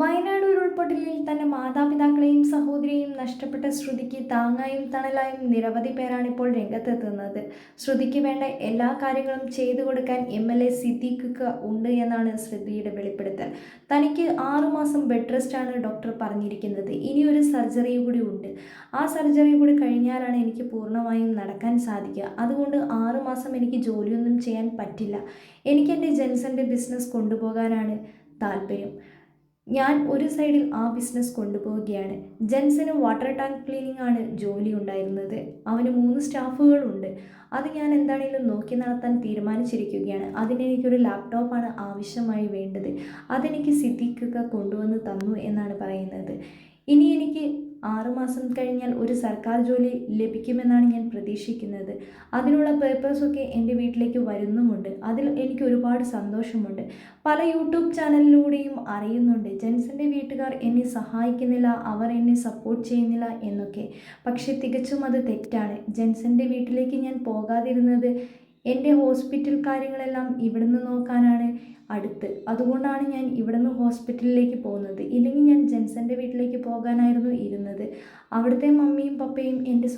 വയനാട് ഉരുൾപൊട്ടലിൽ തന്റെ മാതാപിതാക്കളെയും സഹോദരിയെയും നഷ്ടപ്പെട്ട ശ്രുതിക്ക് താങ്ങായും തണലായും നിരവധി പേരാണ് ഇപ്പോൾ രംഗത്തെത്തുന്നത്. ശ്രുതിക്ക് വേണ്ട എല്ലാ കാര്യങ്ങളും ചെയ്തു കൊടുക്കാൻ എം എൽ എ സിദ്ദീഖ് ഉണ്ട് എന്നാണ് ശ്രുതിയുടെ വെളിപ്പെടുത്തൽ. തനിക്ക് ആറുമാസം ബെഡ് റെസ്റ്റ് ആണ് ഡോക്ടർ പറഞ്ഞിരിക്കുന്നത്. ഇനി ഒരു സർജറി കൂടി ഉണ്ട്. ആ സർജറി കൂടി കഴിഞ്ഞാലാണ് എനിക്ക് പൂർണമായും നടക്കാൻ സാധിക്കുക. അതുകൊണ്ട് ആറുമാസം എനിക്ക് ജോലിയൊന്നും ചെയ്യാൻ പറ്റില്ല. എനിക്ക് എന്റെ ജെൻസന്റെ ബിസിനസ് കൊണ്ടുപോകാനാണ് താല്പര്യം. ഞാൻ ഒരു സൈഡിൽ ആ ബിസിനസ് കൊണ്ടുപോവുകയാണ്. ജെൻസന് വാട്ടർ ടാങ്ക് ക്ലീനിങ് ആണ് ജോലി ഉണ്ടായിരുന്നത്. അവന് മൂന്ന് സ്റ്റാഫുകളുണ്ട് അത് ഞാൻ എന്താണെങ്കിലും നോക്കി നടത്താൻ തീരുമാനിച്ചിരിക്കുകയാണ്. അതിനെനിക്കൊരു ലാപ്ടോപ്പാണ് ആവശ്യമായി വേണ്ടത്. അതെനിക്ക് സിദ്ദീഖൊക്കെ കൊണ്ടുവന്ന് തന്നു എന്നാണ് പറയുന്നത്. ഇനി എനിക്ക് ആറുമാസം കഴിഞ്ഞാൽ ഒരു സർക്കാർ ജോലി ലഭിക്കുമെന്നാണ് ഞാൻ പ്രതീക്ഷിക്കുന്നത്. അതിനുള്ള പേപ്പേഴ്സൊക്കെ എന്റെ വീട്ടിലേക്ക് വരുന്നുമുണ്ട്. അതിൽ എനിക്ക് ഒരുപാട് സന്തോഷമുണ്ട്. പല യൂട്യൂബ് ചാനലിലൂടെയും അറിയുന്നുണ്ട്. ജെൻസിന്റെ വീട്ടുകാർ എന്നെ സഹായിക്കുന്നില്ല അവർ എന്നെ സപ്പോർട്ട് ചെയ്യുന്നില്ല എന്നൊക്കെ. പക്ഷേ തികച്ചും അത് തെറ്റാണ്. ജെൻസിന്റെ വീട്ടിലേക്ക് ഞാൻ പോകാതിരുന്നത് എന്റെ ഹോസ്പിറ്റൽ കാര്യങ്ങളെല്ലാം ഇവിടുന്ന് നോക്കാനാണ് അടുത്ത്. അതുകൊണ്ടാണ് ഞാൻ ഇവിടുന്ന് ഹോസ്പിറ്റലിലേക്ക് പോകുന്നത്. ഇല്ലെങ്കിൽ ഞാൻ ജെൻസന്റെ വീട്ടിലേക്ക് പോകാനായിരുന്നു ഇരുന്നത്. അവിടുത്തെ മമ്മിയും പപ്പയും എന്റെ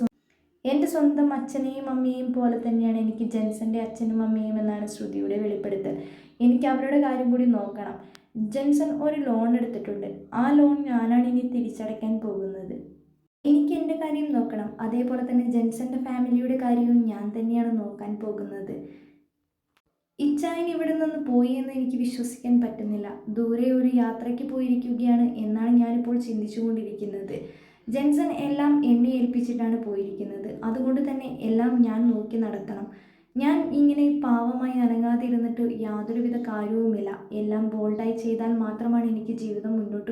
എന്റെ സ്വന്തം അച്ഛനെയും അമ്മയെയും പോലെ തന്നെയാണ് എനിക്ക് ജെൻസന്റെ അച്ഛനും അമ്മയും എന്നാണ് ശ്രുതിയുടെ വെളിപ്പെടുത്തൽ. എനിക്ക് അവരുടെ കാര്യം കൂടി നോക്കണം. ജെൻസൺ ഒരു ലോൺ എടുത്തിട്ടുണ്ട്. ആ ലോൺ ഞാനാണ് ഇനി തിരിച്ചടയ്ക്കാൻ പോകുന്നത്. എനിക്ക് എന്റെ കാര്യം നോക്കണം. അതേപോലെ തന്നെ ജെൻസന്റെ ഫാമിലിയുടെ കാര്യവും ഞാൻ തന്നെയാണ് നോക്കാൻ പോകുന്നത്. ഇച്ചായൻ ഇവിടെ നിന്ന് പോയി എന്ന് എനിക്ക് വിശ്വസിക്കാൻ പറ്റുന്നില്ല. ദൂരെ ഒരു യാത്രയ്ക്ക് പോയിരിക്കുകയാണ് എന്നാണ് ഞാനിപ്പോൾ ചിന്തിച്ചുകൊണ്ടിരിക്കുന്നത്. ജെൻസൺ എല്ലാം എന്നെ ഏൽപ്പിച്ചിട്ടാണ് പോയിരിക്കുന്നത്. അതുകൊണ്ട് തന്നെ എല്ലാം ഞാൻ നോക്കി നടത്തണം ഞാൻ ഇങ്ങനെ പാവമായി അനങ്ങാതിരുന്നിട്ട് യാതൊരുവിധ കാര്യവുമില്ല. എല്ലാം ബോൾഡായി ചെയ്താൽ മാത്രമാണ് എനിക്ക് ജീവിതം മുന്നോട്ട്